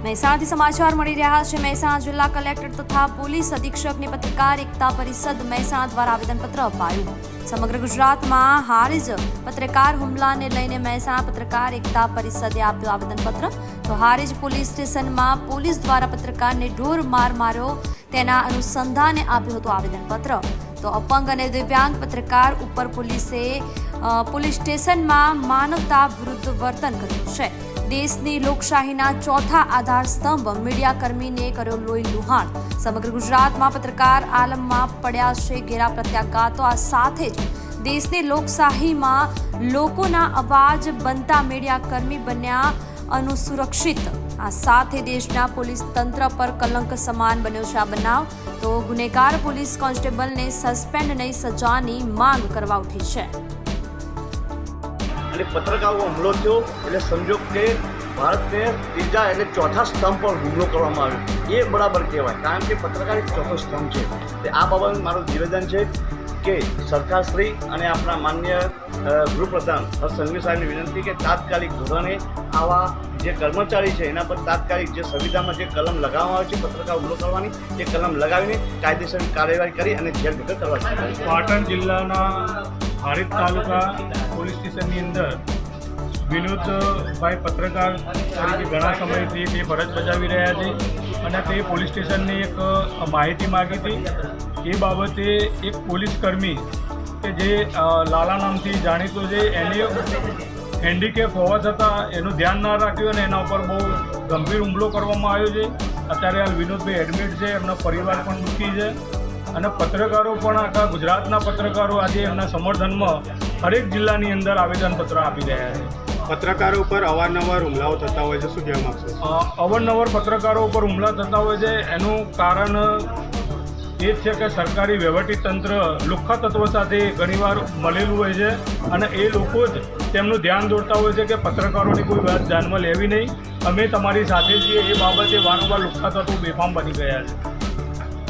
મહેસાણાથી સમાચાર મળી રહ્યા છે મહેસાણા જિલ્લા કલેક્ટર તથા પોલીસ અધિક્ષકની પત્રકાર એકતા પરિષદ મહેસાણા દ્વારા આવેદનપત્ર અપાયું સમગ્ર ગુજરાતમાં હાલ જ પત્રકાર હુમલાને લઈને મહેસાણા પત્રકાર એકતા પરિષદે આપ્યું આવેદનપત્ર તો હારીજ પોલીસ સ્ટેશનમાં પોલીસ દ્વારા પત્રકારને ઢોર માર માર્યો તેના અનુસંધાને આપ્યું હતું આવેદનપત્ર તો અપંગ અને દિવ્યાંગ પત્રકાર ઉપર પોલીસે પોલીસ સ્ટેશનમાં માનવતા વિરુદ્ધ વર્તન કર્યું છે દેશની લોકશાહીના ચોથા આધાર સ્તંભ મીડિયાકર્મીને કર્યો લોહી લુહાણ. સમગ્ર ગુજરાતમાં પત્રકાર આલમમાં પડ્યા છે ઘેરા પ્રત્યાઘાતો. આ સાથે જ દેશની લોકશાહીમાં લોકોના અવાજ બનતા મીડિયાકર્મી બન્યા અનુસુરક્ષિત. આ સાથે દેશના પોલીસ તંત્ર પર કલંક સમાન બન્યો છે આ બનાવ. તો ગુનેગાર પોલીસ કોન્સ્ટેબલને સસ્પેન્ડ નહીં, સજાની માંગ કરવા ઉઠી છે. અને પત્રકારો હુમલો થયો એટલે સમજો કે ભારતને ત્રીજા એટલે ચોથા સ્તંભ પર હુમલો કરવામાં આવ્યો. એ બરાબર કહેવાય, કારણ કે પત્રકાર એક ચોથો સ્તંભ છે. તે આ બાબતે મારું નિવેદન છે કે સરકારશ્રી અને આપણા માન્ય ગૃહપ્રધાન હર્ષ સંઘવી સાહેબની વિનંતી કે તાત્કાલિક ધોરણે આવા જે કર્મચારી છે, એના પર તાત્કાલિક જે સંવિધાનમાં જે કલમ લગાવવામાં આવે છે, પત્રકાર હુમલો કરવાની એ કલમ લગાવીને કાયદેસર કાર્યવાહી કરી અને જેલ ભેગા કરવા પાટણ જિલ્લાના હારીજ તાલુકા પોલીસ સ્ટેશનની અંદર વિનોદભાઈ પત્રકાર તરીકે ઘણા સમયથી તે ફરજ બજાવી રહ્યા છે અને તે પોલીસ સ્ટેશનની એક માહિતી માગી હતી. એ બાબતે એક પોલીસ કર્મી કે જે લાલા નામથી જાણીતો છે, એને હેન્ડીકેપ હોવા છતાં એનું ધ્યાન ના રાખ્યું અને એના ઉપર બહુ ગંભીર હુમલો કરવામાં આવ્યો છે. અત્યારે હાલ વિનોદભાઈ એડમિટ છે એમનો પરિવાર પણ દુઃખી છે અને પત્રકારો પણ આખા ગુજરાતના પત્રકારો આજે એમના સમર્થનમાં હરેક જિલ્લાની અંદર આવેદનપત્ર આપી રહ્યા છે. પત્રકારો ઉપર અવારનવાર હુમલાઓ થતા હોય છે શું કહેવા માગશો? અવારનવાર પત્રકારો ઉપર હુમલા થતા હોય છે. એનું કારણ એ જ છે કે સરકારી વહીવટી તંત્ર લુખ્ખા તત્વો સાથે ઘણીવાર મળેલું હોય છે અને એ લોકો જ તેમનું ધ્યાન દોરતા હોય છે કે પત્રકારોની કોઈ વાત ધ્યાનમાં લેવી નહીં. અમે તમારી સાથે છીએ. એ બાબતે વારંવાર લુખ્ખા તત્વો બેફામ બની ગયા છે.